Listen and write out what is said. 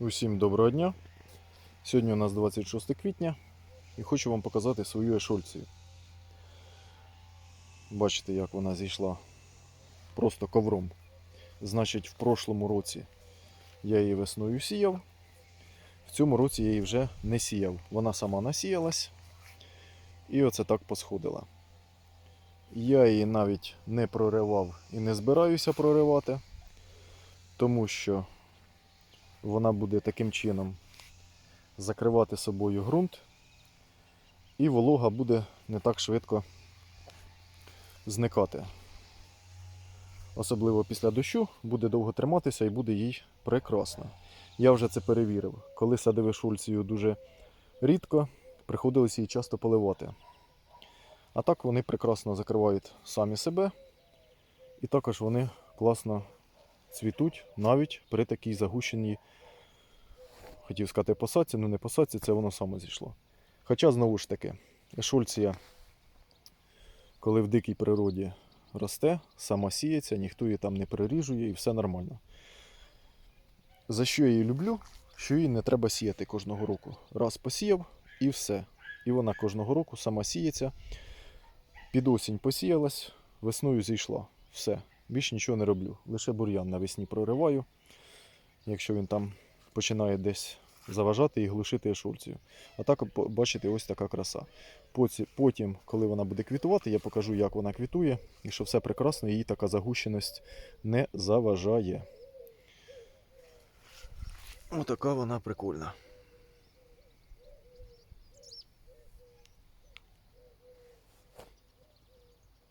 Усім доброго дня. Сьогодні у нас 26 квітня і хочу вам показати свою ешольцію. Бачите, як вона зійшла просто ковром. Значить, в прошлому році я її весною сіяв. В цьому році я її вже не сіяв. Вона сама насіялась і оце так посходила. Я її навіть не проривав і не збираюся проривати, тому що вона буде таким чином закривати собою ґрунт, і волога буде не так швидко зникати. Особливо після дощу буде довго триматися і буде їй прекрасно. Я вже це перевірив. Коли садив шульцію дуже рідко, приходилось її часто поливати. А так вони прекрасно закривають самі себе, і також вони класно цвітуть навіть при такій загущеній, хотів сказати, посадці, ну не посадці, це воно само зійшло. Хоча, знову ж таки, ешольція, коли в дикій природі росте, сама сіється, ніхто її там не переріжує і все нормально. За що я її люблю? Що її не треба сіяти кожного року. Раз посіяв і все. І вона кожного року сама сіється. Під осінь посіялась, весною зійшла. Все. Більше нічого не роблю. Лише бур'ян навесні прориваю, якщо він там починає десь заважати і глушити ешульцію. А так, бачите, ось така краса. Потім, коли вона буде квітувати, я покажу, як вона квітує, і що все прекрасно, її така загущеність не заважає. Отака вона прикольна.